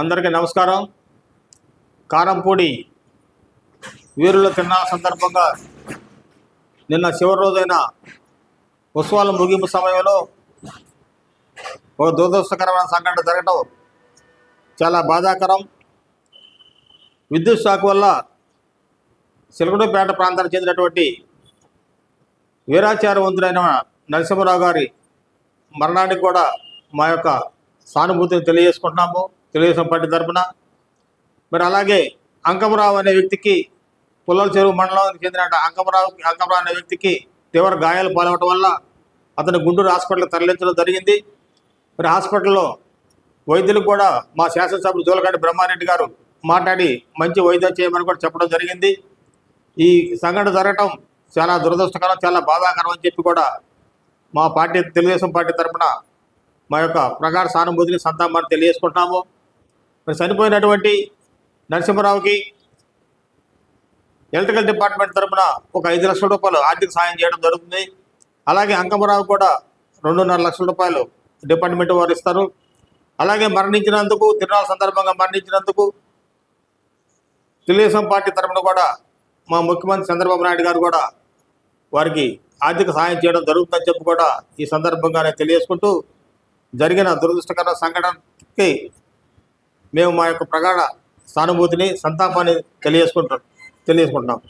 అందరికీ నమస్కారం. కారంపూడి వీరుల తిన్నా సందర్భంగా నిన్న చివరి రోజైన ఉత్సవాల ముగింపు సమయంలో ఒక దురదృష్టకరమైన సంఘటన జరగడం చాలా బాధాకరం. విద్యుత్ షాక్ వల్ల సిలగడపేట ప్రాంతానికి చెందినటువంటి వీరాచారవంతుడైన నరసింహరావు గారి మరణానికి కూడా మా యొక్క సానుభూతిని తెలియజేసుకుంటున్నాము తెలుగుదేశం పార్టీ తరఫున మరి అలాగే అంకమరావు అనే వ్యక్తికి పుల్లల చెరువు మండలానికి చెందిన అంకమరావు అంకమరావు అనే వ్యక్తికి తీవ్ర గాయాలు పాలవటం వల్ల అతను గుంటూరు హాస్పిటల్కి తరలించడం జరిగింది. మరి హాస్పిటల్లో వైద్యులు కూడా మా శాసనసభ్యులు జోలకాడి బ్రహ్మారెడ్డి గారు మాట్లాడి మంచి వైద్యం చేయమని కూడా చెప్పడం జరిగింది. ఈ సంఘటన జరగటం చాలా దురదృష్టకరం చాలా బాధాకరం అని చెప్పి కూడా మా పార్టీ తెలుగుదేశం పార్టీ తరఫున మా యొక్క ప్రగాఢ సానుభూతిని సంతాపాన్ని తెలియజేసుకుంటున్నాము. మరి చనిపోయినటువంటి నరసింహరావుకి ఎలక్ట్రికల్ డిపార్ట్మెంట్ తరఫున ఒక ఐదు లక్షల రూపాయలు ఆర్థిక సాయం చేయడం జరుగుతుంది. అలాగే అంకమరావు కూడా రెండున్నర లక్షల రూపాయలు డిపార్ట్మెంట్ వారు ఇస్తారు. అలాగే మరణించినందుకు తిరునాళ్ళ సందర్భంగా మరణించినందుకు తెలుగుదేశం పార్టీ తరఫున కూడా మా ముఖ్యమంత్రి చంద్రబాబు నాయుడు గారు కూడా వారికి ఆర్థిక సహాయం చేయడం జరుగుతుందని చెప్పి కూడా ఈ సందర్భంగా నేను తెలియజేసుకుంటూ జరిగిన దురదృష్టకర సంఘటనకి మేము మా యొక్క ప్రగాఢ సానుభూతిని సంతాపాన్ని తెలియజేసుకుంటాం తెలియజేసుకుంటున్నాం.